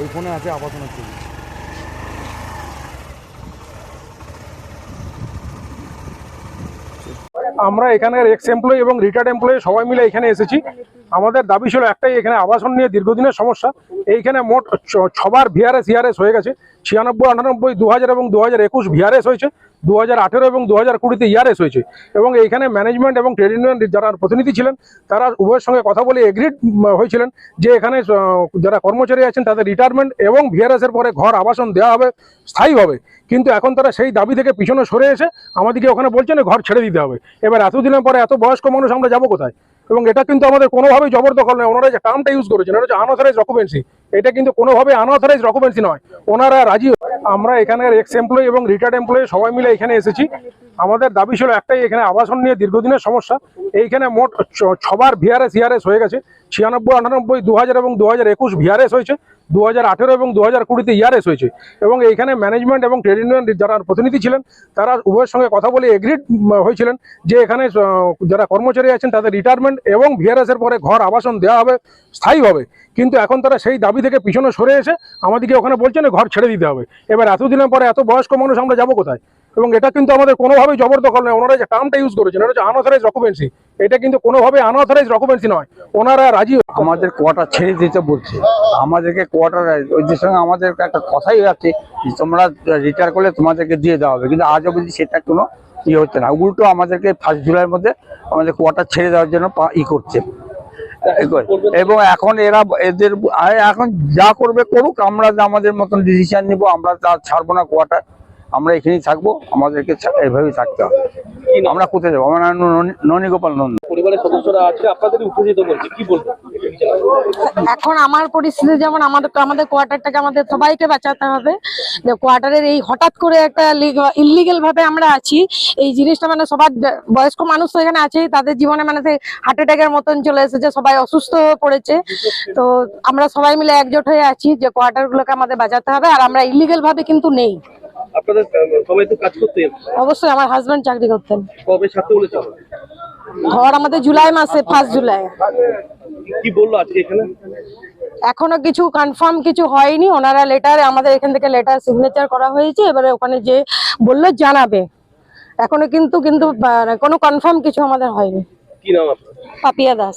ওই ফোনে আছে আবাসনের ছবি। আমরা এখানের এক্স এমপ্লয়ি এবং রিটায়ার্ড এমপ্লয়ি সবাই মিলে এখানে এসেছি। আমাদের দাবি ছিল একটাই, এখানে আবাসন নিয়ে দীর্ঘদিনের সমস্যা। এইখানে মোট ছবার ভিআরএস ইআরএস হয়ে গেছে। ছিয়ানব্বই, আটানব্বই দু হাজার এবং দু হাজার একুশ ভিআরএস হয়েছে। দু হাজার আঠেরো এবং দু হাজার কুড়িতে ইয়ারএস হয়েছে। এবং এইখানে ম্যানেজমেন্ট এবং ট্রেড ইউনিয়ন যারা প্রতিনিধি ছিলেন, তারা উভয়ের সঙ্গে কথা বলে এগ্রিড হয়েছিলেন যে এখানে যারা কর্মচারী আছেন, তাদের রিটায়ারমেন্ট এবং ভিআরএস এর পরে ঘর আবাসন দেওয়া হবে, স্থায়ীভাবে। কিন্তু এখন তারা সেই দাবি থেকে পিছনে সরে এসে আমাদেরকে ওখানে বলছেন ঘর ছেড়ে দিতে হবে। এবার এতদিনের পরে এত বয়স্ক মানুষ আমরা যাব কোথায়? এবং এটা কিন্তু আমাদের কোনোভাবেই জবরদখল নয়। ওনারা যে টার্মটা ইউজ করেছেন এটা হচ্ছে আনঅথরাইজ ডকুমেন্সি এটা কিন্তু কোনোভাবে আনঅথরাইজ ডকুমেন্সি নয়। ওনারা রাজি আমরা এখানকার এক্স এমপ্লয়ি এবং রিটায়ার্ড এমপ্লয়ি সবাই মিলে এখানে এসেছি। আমাদের দাবি ছিল একটাই, এখানে আবাসন নিয়ে দীর্ঘদিনের সমস্যা। এইখানে মোট ছবার ভিআরএস ইআরএস হয়ে গেছে। ছিয়ানব্বই, আটানব্বই দু এবং দু হাজার একুশ ভিআরএস হয়েছে। দু হাজার আঠেরো এবং দু হাজার কুড়িতে ইয়ারএস হয়েছে। এবং এইখানে ম্যানেজমেন্ট এবং ট্রেড ইউনিয়ন যারা প্রতিনিধি ছিলেন, তারা উভয়ের সঙ্গে কথা বলে এগ্রিড হয়েছিলেন যে এখানে যারা কর্মচারী আছেন, তাদের রিটায়ারমেন্ট এবং ভিআরএস এর পরে ঘর আবাসন দেওয়া হবে স্থায়ীভাবে কিন্তু এখন তারা সেই দাবি থেকে পিছনে সরে এসে আমাদেরকে ওখানে বলছেন ঘর ছেড়ে দিতে হবে। এবার এতদিনের পরে এত বয়স্ক মানুষ আমরা যাব কোথায়? এবং এটা কিন্তু আমাদের কোনোভাবেই জবরদখল নয়। ওনারা যে টার্মটা ইউজ করেছেন, এটা হচ্ছে আনঅথরাইজ ডকুমেন্সি এটা কিন্তু কোনোভাবে আনঅথরাইজ ডকুমেন্সি নয়। ওনারা রাজি আমাদের কোয়ার্টার ছেড়ে দিতে বলছে। আমাদেরকে কোয়ার্টার যে সঙ্গে আমাদের একটা কথাই আছে যে তোমরা রিটায়ার করলে তোমাদেরকে দিয়ে দেওয়া হবে। কিন্তু আজ অবধি সেটা কোনো ইয়ে হচ্ছে না। উল্টো আমাদেরকে ফার্স্ট জুলাইয়ের মধ্যে আমাদের কোয়ার্টার ছেড়ে দেওয়ার জন্য ই করছে। এবং এখন এরা এদের এখন যা করবে করুক, আমরা আমাদের মতন ডিসিশন নিব, আমরা তা ছাড়বো না কোয়ার্টার আমরা এখানেই থাকব আমাদেরকে এইভাবেই থাকতে হবে। আমরা কোথায় যাব? আমার নাম ননী- গোপাল নন্দ। পরিবারের সদস্যরা আছে আপনাদের উপস্থিত করছে কি বলবেন এখন আমার পরিস্থিতি যেমন আমাদের আমাদের কোয়ার্টারটাকে আমাদের সবাইকে বাঁচাতে হবে। যে কোয়ার্টারের এই হঠাৎ করে একটা ইলিগেল ভাবে আমরা আছি। এই জিনিসটা মানে সবার বয়স্ক মানুষ তো এখানে আছেই তাদের জীবনে মানে সেই হার্ট অ্যাটাকের মতন চলে এসেছে সবাই অসুস্থ হয়ে পড়েছে। তো আমরা সবাই মিলে একজোট হয়ে আছি যে কোয়ার্টার গুলোকে আমাদের বাঁচাতে হবে আর আমরা ইলিগেল ভাবে কিন্তু নেই। আপনাদের সবাই তো কাজ করতেন অবশ্যই আমার হাজবেন্ড চাকরি করতেন। কবে ছাড়তে বলেছে ঘর আমাদের জুলাই মাসে ফার্স্ট জুলাই। কি বলল আজকে এখানে? এখনও কিছু কনফার্ম কিছু হয়নি। ওনারা লেটার আমাদের এখান থেকে লেটার সিগনেচার করা হয়েছে। এবারে ওখানে যে বলল জানাবে। এখনও কিন্তু কিন্তু আহ, কোনো কনফার্ম কিছু আমাদের হয়নি। কি নাম আপনার? পাপিয়া দাস।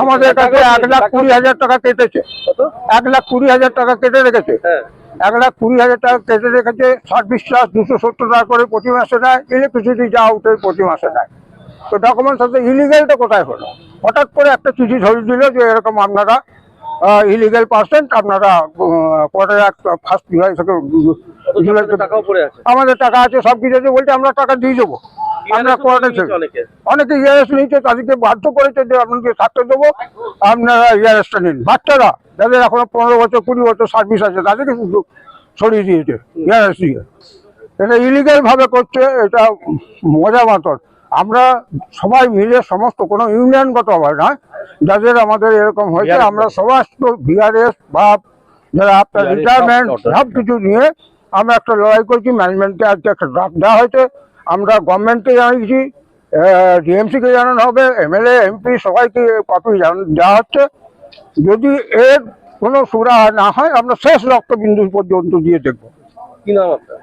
আমাদের কাছে এক লাখ কুড়ি হাজার টাকা কেটেছে। এক লাখ কুড়ি হাজার টাকা কেটে রেখেছে। হ্যাঁ। এক লাখ কুড়ি হাজার টাকা কেটে রেখেছে সার্ভিস চার্জ দুশো সত্তর টাকা করে প্রতি মাসে নেয় ইলেকট্রিসিটি যা উঠে প্রতি মাসে নেয় তো ডকুমেন্টস সাথে ইলিগেলটা কোথায় হলো? হঠাৎ করে একটা চিঠি ধরে দিল যে এরকম আপনারা ইলিগেল পার্সেন্ট আপনারা কোয়ার্টার ফার্স্ট জুলাই থেকে আমাদের টাকা আছে সব কিছু আছে বলছে আমরা টাকা দিয়ে দেবো। আমরা কোয়ার্টার অনেকে। ইয়ারেস নিয়েছে তাদেরকে বাধ্য করেছে যে আপনাকে থাকতে দেবো আপনারা ইয়ারেসটা নিন। বাচ্চারা যাদের এখনও পনেরো বছর কুড়ি বছর সার্ভিস আছে তাদেরকে শুধু সরিয়ে দিয়েছে ইয়ারেস দিয়ে। এটা ইলিগাল ভাবে করছে এটা মজা মতন আমরা সবাই মিলে সমস্ত কোনো ইউনিয়নগত হবে না যাদের আমাদের এরকম হয়েছে আমরা সমস্ত বিআরএস বা যারা আপনার রিটায়ারমেন্ট সব কিছু নিয়ে আমরা একটা লড়াই করছি ম্যানেজমেন্টকে আজকে একটা ড্রাফট দেওয়া হয়েছে। আমরা গভর্নমেন্টকে জানিয়েছি ডিএমসিকে জানানো হবে এমএলএ এমপি সবাইকে কপি দেওয়া হচ্ছে। যদি এর কোনো সুরা না হয় আমরা শেষ রক্তবিন্দু পর্যন্ত দিয়ে দেখব। কি নাম আপনার?